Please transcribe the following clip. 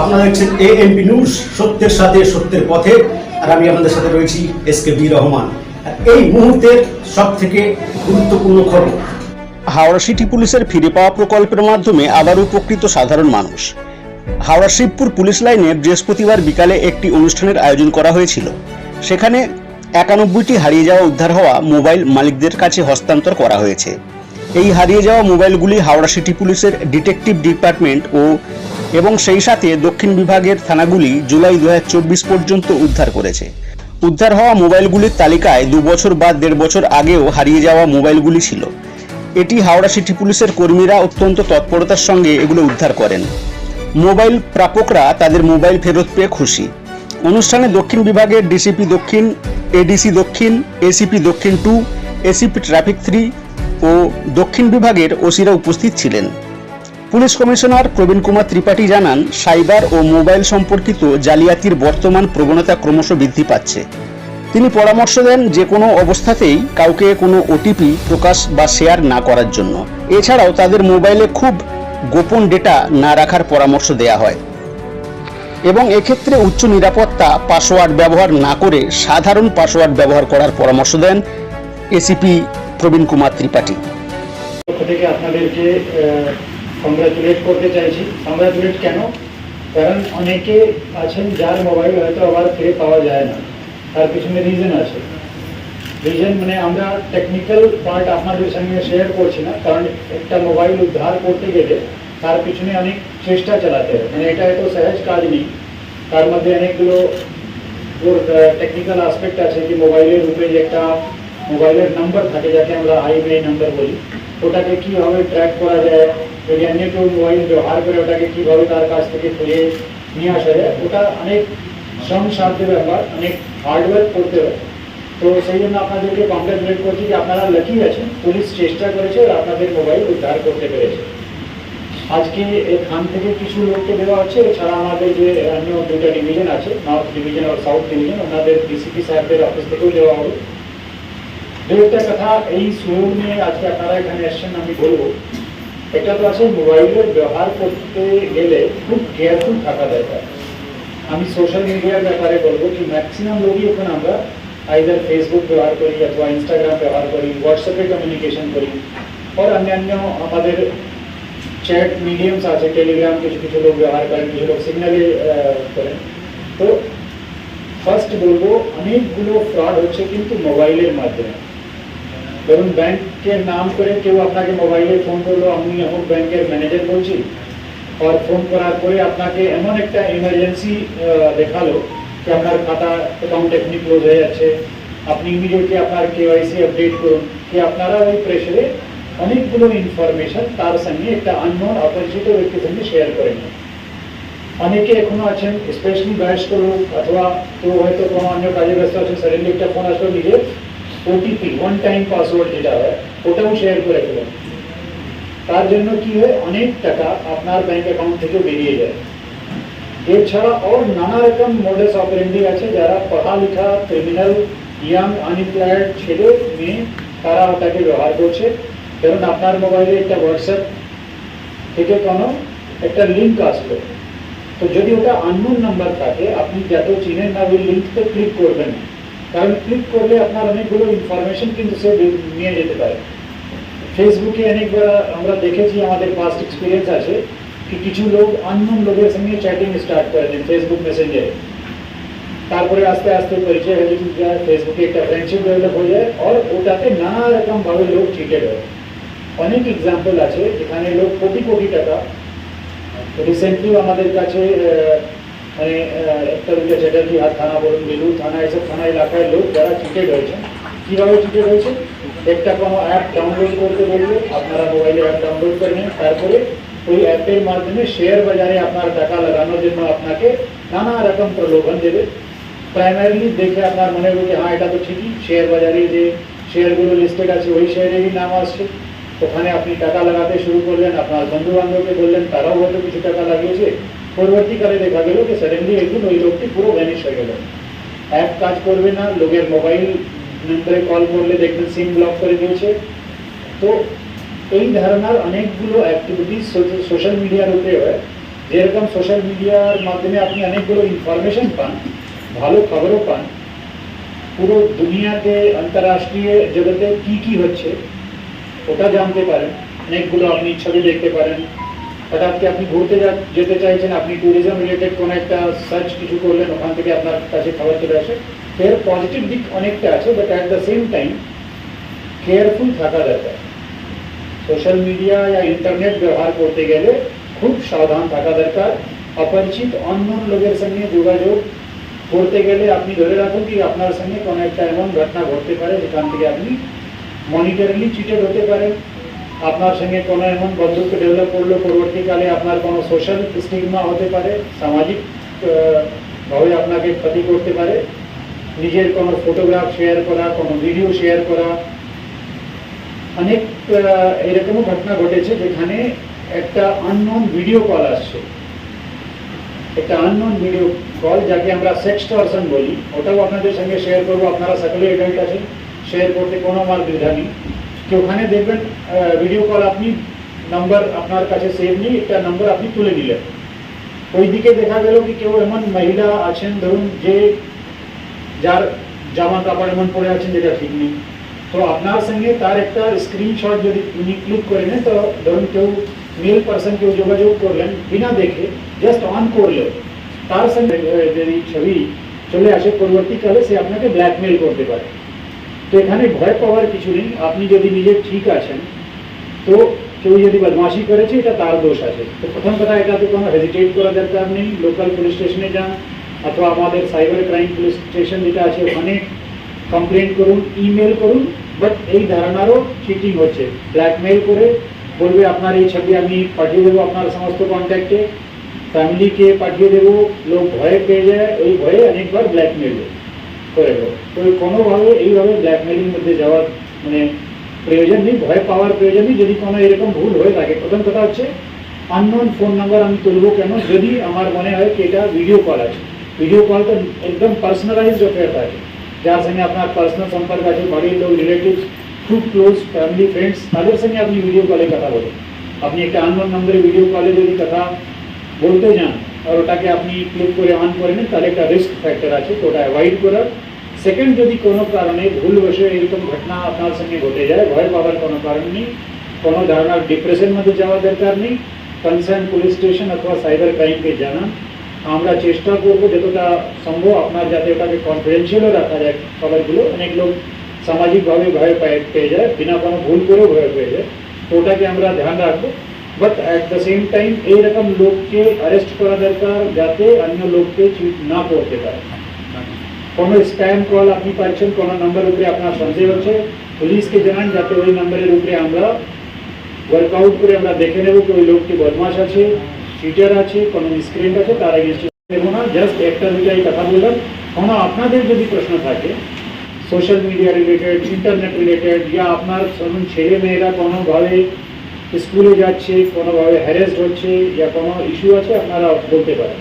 আপনারা দেখছেন এ MP news সত্যের সাথে সত্যের পথে, আর আমি আপনাদের সাথে রয়েছি এস কে বি রহমান। এই মুহূর্তের সব থেকে গুরুত্বপূর্ণ খবর। হাওড়া সিটি পুলিশের ফিরে পাওয়া প্রকল্পের মাধ্যমে আবার উপকৃত সাধারণ মানুষ। হাওড়া শিবপুর পুলিশ লাইনে বৃহস্পতিবার বিকালে একটি অনুষ্ঠানের আয়োজন করা হয়েছিল। সেখানে একানব্বইটি হারিয়ে যাওয়া উদ্ধার হওয়া মোবাইল মালিকদের কাছে হস্তান্তর করা হয়েছে। এই হারিয়ে যাওয়া মোবাইলগুলি হাওড়া সিটি পুলিশের ডিটেকটিভ ডিপার্টমেন্ট ও এবং সেই সাথে দক্ষিণ বিভাগের থানাগুলি জুলাই দু হাজার চব্বিশ পর্যন্ত উদ্ধার করেছে। উদ্ধার হওয়া মোবাইলগুলির তালিকায় দু বছর বা দেড় বছর আগেও হারিয়ে যাওয়া মোবাইলগুলি ছিল। এটি হাওড়া সিটি পুলিশের কর্মীরা অত্যন্ত তৎপরতার সঙ্গে এগুলো উদ্ধার করেন। মোবাইল প্রাপকরা তাদের মোবাইল ফেরত পেয়ে খুশি। অনুষ্ঠানে দক্ষিণ বিভাগের ডিসিপি দক্ষিণ, এডিসি দক্ষিণ, এসিপি দক্ষিণ টু, এসিপি ট্রাফিক থ্রি ও দক্ষিণ বিভাগের ওসিরা উপস্থিত ছিলেন। পুলিশ কমিশনার প্রবীণ কুমার ত্রিপাঠী জানান, সাইবার ও মোবাইল সম্পর্কিত জালিয়াতির বর্তমান প্রবণতা ক্রমশ বৃদ্ধি পাচ্ছে। তিনি পরামর্শ দেন যে কোনো অবস্থাতেই কাউকে কোনো ওটিপি প্রকাশ বা শেয়ার না করার জন্য। এছাড়াও তাদের মোবাইলে খুব গোপন ডেটা না রাখার পরামর্শ দেয়া হয়। এবং এক্ষেত্রে উচ্চ নিরাপত্তা, পাসওয়ার্ড ব্যবহার না করে সাধারণ পাসওয়ার্ড ব্যবহার করার পরামর্শ দেন এসিপি প্রবীণ কুমার ত্রিপাঠী। কংগ্রাচুলেট করতে চাইছি। কংগ্রাচুলেট কেন? কারণ অনেকে আছেন যার মোবাইল হয়তো আবার ফিরে পাওয়া যায় না। তার পিছনে রিজন আছে। রিজন মানে আমরা টেকনিক্যাল পার্ট আপনাদের সঙ্গে শেয়ার করছি না। কারণ একটা মোবাইল উদ্ধার করতে গেলে তার পিছনে অনেক চেষ্টা চালাতে হয়। মানে এটা এত সহজ কাজ নেই। তার মধ্যে অনেকগুলো ওর টেকনিক্যাল আসপেক্ট আছে যে মোবাইলের উপরে যে একটা মোবাইলের নাম্বার থাকে, যাকে আমরা আইএমআই নাম্বার বলি। ওটাকে কীভাবে ট্র্যাক করা যায়? যদি অন্য কেউ মোবাইল ব্যবহার করে ওটাকে কীভাবে তার কাছ থেকে খুঁজে নিয়ে আসা যায়, ওটা অনেক শ্রম সাধ্য ব্যাপার, অনেক হার্ডওয়ার্ক করতে হয় তো সেই জন্য আপনাদেরকে কংগ্রেচুলেট করছি যে আপনারা লাকি আছেন, পুলিশ চেষ্টা করেছে আর আপনাদের মোবাইল উদ্ধার করতে পেরেছে। আজকে এখান থেকে কিছু লোককে দেওয়া হচ্ছে, এছাড়া আমাদের যে অন্য দুটো ডিভিশন আছে নর্থ ডিভিশন আর সাউথ ডিভিশন ওনাদের ডিসিপি সাহেবদের অফিস থেকেও দেওয়া হবে। দু একটা কথা, এই সুযোগ নিয়ে আজকে আপনারা এখানে এসছেন, আমি বলব। এটা তো আছে মোবাইলের ব্যবহার করতে গেলে খুব কেয়ারফুল থাকা দরকার। আমি সোশ্যাল মিডিয়ার ব্যাপারে বলব কি ম্যাক্সিমাম লোকই এখন আমরা আইদার ফেসবুক ব্যবহার করি অথবা ইনস্টাগ্রাম ব্যবহার করি হোয়াটসঅ্যাপে কমিউনিকেশন করি। আর অন্যান্য আমাদের চ্যাট মিডিয়ামস আছে টেলিগ্রাম কিছু কিছু লোক ব্যবহার করেন, কিছু লোক সিগনালে করেন। তো ফার্স্ট বলব, অনেকগুলো ফ্রড হচ্ছে কিন্তু মোবাইলের মাধ্যমে। ধরুন ব্যাংকের নাম করে কেউ আপনাকে মোবাইলে ফোন করল, আমি এখন ব্যাংকের ম্যানেজার বলছি। আর ফোন করার পরে আপনাকে এমন একটা ইমার্জেন্সি দেখাল যে আপনার খাতা অ্যাকাউন্ট এখনই ক্লোজ হয়ে যাচ্ছে। আপনি ইমিডিয়েটলি আপনার কেওয়াইসি আপডেট করুন কি আপনারা ওই প্রেশারে অনেকগুলো ইনফরমেশন তার সঙ্গে একটা আননোন অপরিচিত ব্যক্তির সঙ্গে শেয়ার করে নেন অনেকে এখনও আছেন স্পেশালি বয়স্ক লোক, অথবা কেউ হয়তো কোনো অন্য কাজে ব্যস্ত আছে সাডেনলি একটা ফোন আসলো নিজের। ওটিপি ওয়ান টাইম পাসওয়ার্ড যেটা হয়, ওটাও শেয়ার করে ফেলেন। তার জন্য কি হয়, অনেক টাকা আপনার ব্যাংক অ্যাকাউন্ট থেকে বেরিয়ে যায়। এছাড়া ওর নানা রকম মোডেস অপারেন্ডি আছে, যারা পড়ালেখা ক্রিমিনাল ইয়াং আনএমপ্লয়েড ছেলে, মেয়ে, তারা ওটাকে ব্যবহার করছে। কারণ আপনার মোবাইলে একটা হোয়াটসঅ্যাপ থেকে কোনো একটা লিঙ্ক আসলো। তো যদি ওটা আননোন নাম্বার থাকে, আপনি যত চিনেন না ওই লিঙ্কতে ক্লিক করবেন। না কারণ ক্লিক করলে আপনার অনেকগুলো ইনফরমেশন কিন্তু সে নিয়ে যেতে পারে ফেসবুকে অনেকবার আমরা দেখেছি আমাদের পাস্ট এক্সপিরিয়েন্স আছে কি কিছু লোক আননোন লোকের সঙ্গে চ্যাটিং স্টার্ট করে দেন ফেসবুক মেসেঞ্জারে তারপরে আস্তে আস্তে পরিচয় হয়ে যায় ফেসবুকে একটা ফ্রেন্ডশিপ ডেভেলপ হয়ে যায় আর ওটাতে নানা রকম ভাবে লোক চিটেড হয় অনেক এক্সাম্পল আছে যেখানে লোক কোটি কোটি টাকা রিসেন্টলি আমাদের কাছে আহ, মানে একটা চ্যাটার্জি হাট থানা বলুন বেলুর থানা, এসব থানা এলাকায় লোক যারা চিটেড হয়েছে কীভাবে চিটেড হয়েছে একটা কোনো অ্যাপ ডাউনলোড করতে বলবে, আপনারা মোবাইলে অ্যাপ ডাউনলোড করে নিন, তারপরে ওই অ্যাপের মাধ্যমে শেয়ার বাজারে আপনার টাকা লাগানোর জন্য আপনাকে নানা রকম প্রলোভন দেবে। প্রাইমারিলি দেখে আপনার মনে হবে যে হ্যাঁ এটা তো ঠিকই শেয়ার বাজারে যে শেয়ারগুলো লিস্টেড আছে, ওই শেয়ারেরই নাম আসছে। ওখানে আপনি টাকা লাগাতে শুরু করলেন, আপনার বন্ধু বান্ধবকে বললেন, তারাও হয়তো কিছু টাকা লাগিয়েছে। পরবর্তীকালে দেখা গেল যে সাডেনলি একদিন ওই লোকটি পুরো ভ্যানিশ হয়ে গেল। অ্যাপ কাজ করবে না, লোকের মোবাইল নম্বরে কল করলে দেখবেন সিম ব্লক করে দিয়েছে। তো এই ধারণার অনেকগুলো অ্যাক্টিভিটিস সোশ্যাল মিডিয়ার উপরে হয়। যেরকম সোশ্যাল মিডিয়ার মাধ্যমে আপনি অনেকগুলো ইনফরমেশন পান, ভালো খবরও পান, পুরো দুনিয়াতে, আন্তঃরাষ্ট্রীয় জগতে কি কি হচ্ছে, ওটা জানতে পারেন। অনেকগুলো আপনি ছবি দেখতে পারেন। হঠাৎ কি আপনি ঘুরতে যেতে চাইছেন, আপনি ট্যুরিজম রিলেটেড কোনো একটা সার্চ কিছু করলেন, ওখান থেকে আপনার কাছে খবর চলে আসে। এর পজিটিভ দিক অনেকটা আছে but at the same time careful থাকা দরকার। সোশ্যাল মিডিয়া या ইন্টারনেট ব্যবহার করতে গেলে খুব সাবধান থাকা দরকার। অপরিচিত অন্য লোকের সঙ্গে যোগাযোগ করতে গেলে আপনি ধরে রাখুন কি আপনার সঙ্গে কোনো একটা এমন ঘটনা ঘটতে পারে, যেখান থেকে আপনি মনিটারিলি চিটেড হতে পারেন। আপনার সঙ্গে কোনো এমন বন্ধুত্ব ডেভেলপ করল, পরবর্তীকালে আপনার কোনো সোশ্যাল স্টিগমা হতে পারে, সামাজিক ভাবে আপনাকে ক্ষতি করতে পারে, নিজের কোনো ফটোগ্রাফ শেয়ার করা, কোনো ভিডিও শেয়ার করা, অনেক এরকমও ঘটনা ঘটেছে যেখানে একটা আননোন ভিডিও কল আসছে। একটা আননোন ভিডিও কল যাকে আমরা সেক্সটর্শন বলি, ওটাও আপনাদের সঙ্গে শেয়ার করব, আপনারা সকলে এডাল্ট আছেন শেয়ার করতে কোনো আমার দ্বিধা নেই। কি ওখানে দেখবেন ভিডিও কল আপনি নাম্বার আপনার কাছে সেভ নেই একটা নাম্বার আপনি তুলে নিলেন। ওইদিকে দেখা গেল কি কেউ এমন মহিলা আছেন ধরুন যে যার জামা কাপড় এমন পরে আছেন যেটা ঠিক নেই। তো আপনার সঙ্গে তার একটা স্ক্রিনশট যদি উনি ক্লিক করে নেন তো ধরুন কেউ মেল পার্সন কেউ যোগাযোগ করলেন বিনা দেখে জাস্ট অন করলেন। তার সঙ্গে আহ, যদি ছবি চলে আসে পরবর্তীকালে সে আপনাকে ব্ল্যাকমেল করতে পারে। তো এখানে ভয় পাওয়ার কিছু নেই। আপনি যদি নিজে ঠিক আছেন, তো কেউ যদি বদমাশি করেছে, এটা তার দোষ আছে। তো প্রথম কথা এটাতে কোনো হেজিটেট করা দরকার নেই। লোকাল পুলিশ স্টেশনে যান, অথবা আমাদের সাইবার ক্রাইম পুলিশ স্টেশন যেটা আছে, ওখানে কমপ্লেন করুন ইমেল করুন বাট এই ধারণারও চিটিং হচ্ছে। ব্ল্যাকমেল করে বলবে, আপনার এই ছবি আমি পাঠিয়ে দেবো আপনার সমস্ত কন্ট্যাক্টে ফ্যামিলিকে পাঠিয়ে দেবো। লোক ভয়ে পেয়ে যায় ওই ভয়ে অনেকবার ব্ল্যাকমেল করে দেবো। তো কোনোভাবে এইভাবে ব্ল্যাকমেলিং মধ্যে যাওয়ার মানে প্রয়োজন নেই, ভয় পাওয়ার প্রয়োজন নেই, যদি কোনো এরকম ভুল হয়ে থাকে। প্রথম কথা হচ্ছে আননোন ফোন নাম্বার আমি তুলবো কেন? যদি আমার মনে হয় কি এটা ভিডিও কল আছে। ভিডিও কল তো একদম পার্সোনালাইজড অফেয়ার থাকে। যার সঙ্গে আপনার পার্সোনাল সম্পর্ক আছে, বাড়ির লোক রিলেটিভস খুব ক্লোজ ফ্যামিলি ফ্রেন্ডস তাদের সঙ্গে আপনি ভিডিও কলে কথা বলুন। আপনি একটা আননোন নম্বরে ভিডিও কলে যদি কথা বলতে যান আর ওটাকে আপনি ক্লিক করে অন করে নেন তাহলে একটা রিস্ক ফ্যাক্টর আছে তো ওটা অ্যাভয়েড করার সেকেন্ড যদি কোনো কারণে ভুলবশে এরকম ঘটনা আপনার সঙ্গে ঘটে যায় ভয় পাওয়ার কোনো কারণ নেই কোনো ধরনের ডিপ্রেশন মধ্যে যাওয়া দরকার নেই কনসার্ন পুলিশ স্টেশন অথবা সাইবার ক্রাইমকে জানান আমরা চেষ্টা করব যতটা সম্ভব আপনার যাতে ওটাকে কনফিডেন্সিয়ালও রাখা যায় খবরগুলো অনেক লোক সামাজিকভাবে ভয় পেয়ে পেয়ে যায় বিনা কোনো ভুল করেও ভয় পেয়ে যায় তো ওটাকে আমরা ধ্যান রাখব but at the same time এইরকম লোককে অ্যারেস্ট করা দরকার যাতে অন্য লোককে চিট না করতে পারে। কোনো স্প্যাম কল আপনি পাচ্ছেন, কোনো নম্বর উপরে আপনার সন্দেহ হচ্ছে, পুলিশকে জানান যাতে ওই নম্বরের উপরে আমরা ওয়ার্কআউট করে আমরা দেখে নেব কি ওই লোকটি বদমাশ আছে চিটার আছে, কোনো মিসক্রিয়েন্ট আছে, তার এগেনস্টে না। জাস্ট একটা দুটাই কথা বললাম। কোনো আপনাদের যদি প্রশ্ন থাকে social media related internet related ইয়া আপনার ছেলে মেয়েরা কোনোভাবে স্কুলে যাচ্ছে কোনোভাবে হ্যারেস্ট হচ্ছে যা কোনো ইস্যু আছে আপনারা বলতে পারেন।